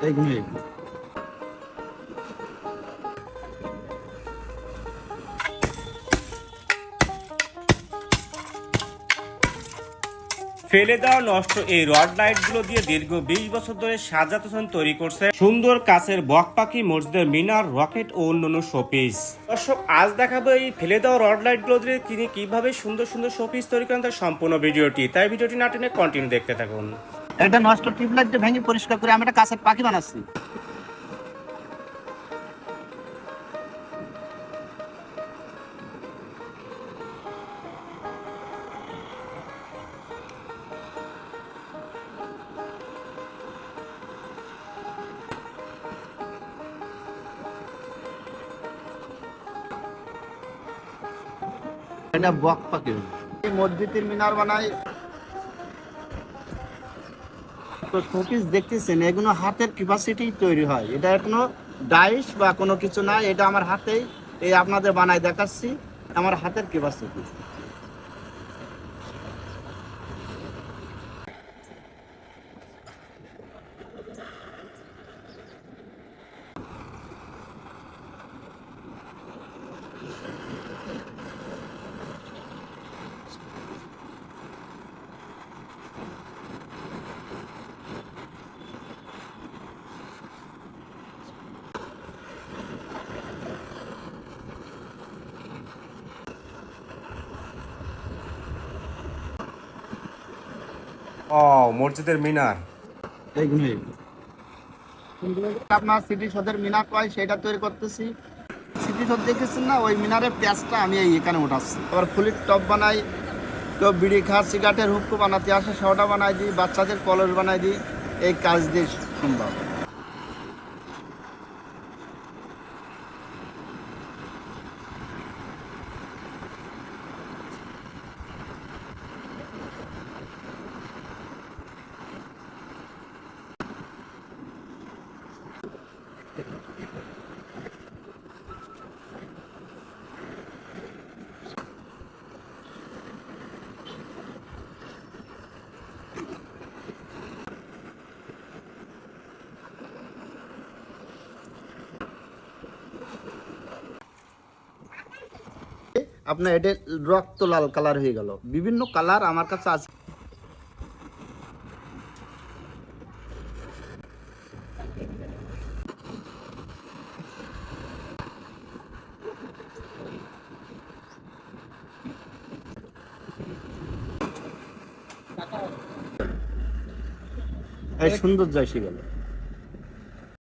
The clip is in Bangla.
Take me. ফেলে দেওয়া নষ্ট এই রড লাইটগুলো দিয়ে দীর্ঘ বিশ বছর ধরে সাজাত হোসেন তৈরি করছে সুন্দর কাছের বক পাখি মসজিদের মিনার, রকেট ও অন্যান্য শোপিস দর্শক, আজ দেখাবো এই ফেলে দেওয়া রড লাইটগুলো দিয়ে তিনি কীভাবে সুন্দর সুন্দর শোপিস তৈরি করেন তার সম্পূর্ণ ভিডিওটি। তাই ভিডিওটি নাটনে কন্টিনিউ দেখতে থাকুন। একটা নষ্ট টিউবলাইট দিয়ে ভেঙে পরিষ্কার করে আমি একটা কাঁচের পাখি বানাচ্ছি। এটা বক পাখি। এই মসজিদের মিনার বানাই। শোপিস দেখতেছেন, এগুলো হাতের ক্যাপাসিটি তৈরি হয়। এটা কোনো ডাইস বা কোনো কিছু না, এটা আমার হাতেই, এই আপনাদের বানায় দেখাচ্ছি, আমার হাতের ক্যাপাসিটি ও, মসজিদের মিনার। আপনার সিটি সদের মিনার কয়, সেটা তৈরি করতেছি। সিটি সদ দেখেছেন না, ওই মিনারের প্যাঁচটা আমি এখানে উঠাচ্ছি। আবার ফুলির টপ বানাই, কেউ বিড়ি খাস সিগারেটের হুক্কু বানাতে আসে, সেটা বানাই দিই, বাচ্চাদের কলস বানাই দিই, এই কাজ দিয়ে সম্ভব। আপনার এটা রক্ত লাল কালার হয়ে গেল। বিভিন্ন কালার আমার কাছে আছে। সুন্দর জয়সী গেল।